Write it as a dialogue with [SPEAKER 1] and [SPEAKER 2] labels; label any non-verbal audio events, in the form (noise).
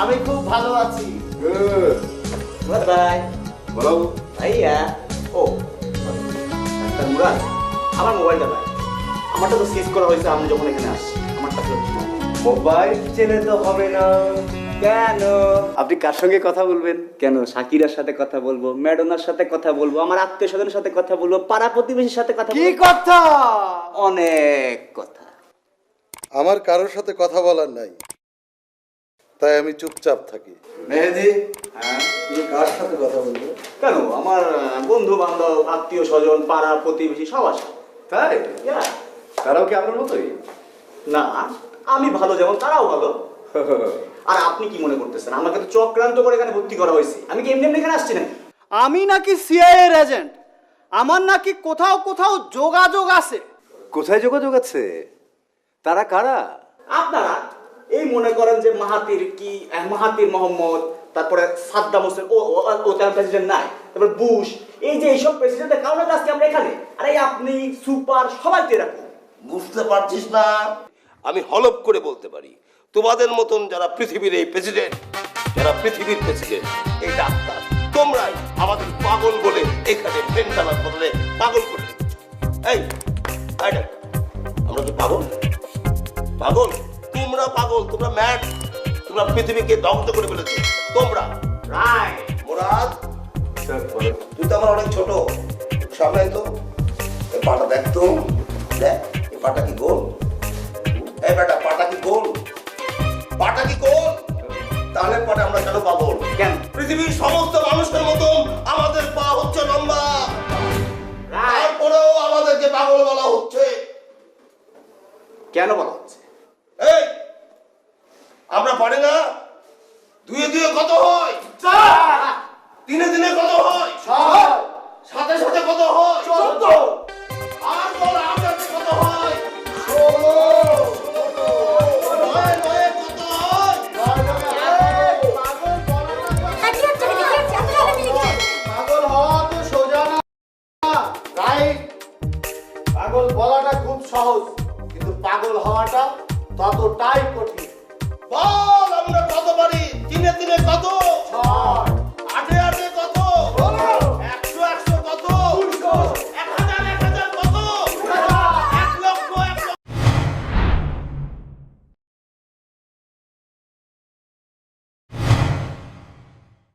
[SPEAKER 1] আমি খুব ভালো আছি।
[SPEAKER 2] মুরাদ ভাই
[SPEAKER 3] বলো।
[SPEAKER 2] ভাইয়া ও ডাক্তার মুরাদ আমার মোবাইলটা ভাই আমারটা তো সিজ করা হয়েছে আমি যখন এখানে আসছি আমারটা ফেরত
[SPEAKER 3] মোবাইল চেনে তো হবে না।
[SPEAKER 2] কেন? আপনি কার সঙ্গে কথা বলবেন? কেন? সাকিরার সাথে কথা বলব ম্যাডোনার সাথে কথা বলব আমার আত্মীয় স্বজনের সাথে কথা বলব পাড়া প্রতিবেশীর সাথে কথা
[SPEAKER 1] কি কথা?
[SPEAKER 2] অনেক কথা।
[SPEAKER 4] আমার কারোর সাথে কথা বলার নাই। তাই আমি চুপচাপ থাকি।
[SPEAKER 3] মেহেদি
[SPEAKER 2] হ্যাঁ
[SPEAKER 4] তুমি কার সাথে কথা বলব
[SPEAKER 2] কেন? আমার বন্ধু বান্ধব আত্মীয় স্বজন পাড়া প্রতিবেশী সব আসে
[SPEAKER 3] তাই? তারাও কি আপনার মতোই?
[SPEAKER 2] না আমি ভালো যেমন তারাও ভালো। (laughs) আর আপনি কি মনে করতেছেন? আমাকে তো চক্রান্ত করে এখানে ভর্তি করা হয়েছে। আমি কি এমনি এমনি এখানে আসছি না
[SPEAKER 1] আমি নাকি সিআইএর এজেন্ট আমার নাকি কোথাও কোথাও যোগাযোগ আছে।
[SPEAKER 3] কোথায় যোগাযোগ আছে? তারা কারা?
[SPEAKER 2] আপনারা মনে করেন যে মাহাতির কি মাহাতির মোহাম্মদ, তারপরে সাদ্দাম হোসেন, ও, ও- তেমন প্রেসিডেন্ট নাই। তারপর বুশ, এই যে এইসব প্রেসিডেন্টের কারণে আজকে আমরা এখানে। আরে আপনি সুপার, সবাই তো এরকম।
[SPEAKER 5] বুঝতে পারছিস না? আমি হলপ করে বলতে পারি, তোমাদের মতন যারা পৃথিবীর এই প্রেসিডেন্ট যারা পৃথিবীর প্রেসিডেন্ট এই ডাক্তার, তোমরাই আমাদের পাগল বলে এখানে মেন্টাল হাসপাতালে পাগল করে এই আমরা কি পাগল? পাগল? তোমরা পাগল তোমরা ম্যাড তোমরা পৃথিবীকে ধ্বংস করে ফেলেছো। তোমরা। মুরাদ তুই তো আমার অনেক ছোট। সামনে তো। এই পাটা দেখ তো। দেখ এই পাটা কি গোল? এই বেটা পাটা কি গোল? পাটা কি গোল? তাহলে পরে আমরা কেন পাগল?
[SPEAKER 2] কেন?
[SPEAKER 5] পৃথিবীর সমস্ত মানুষের মতন আমাদের পা হচ্ছে লম্বা। তারপরেও আমাদেরকে পাগল বলা হচ্ছে।
[SPEAKER 2] কেন বলা হচ্ছে?
[SPEAKER 5] আমরা পারি না? দুয়ে দুয়ে কত হয়? তিনে দিনে কত হয়? সাথে সাথে কত হয়? চোদ্দ। আর বল আপনাকে কত হয়?
[SPEAKER 1] পাগল বলাটা খুব সহজ কিন্তু পাগল হওয়াটা ততটাই কঠিন।
[SPEAKER 5] বল আমরা কত পারি? তিনে দিনে কত?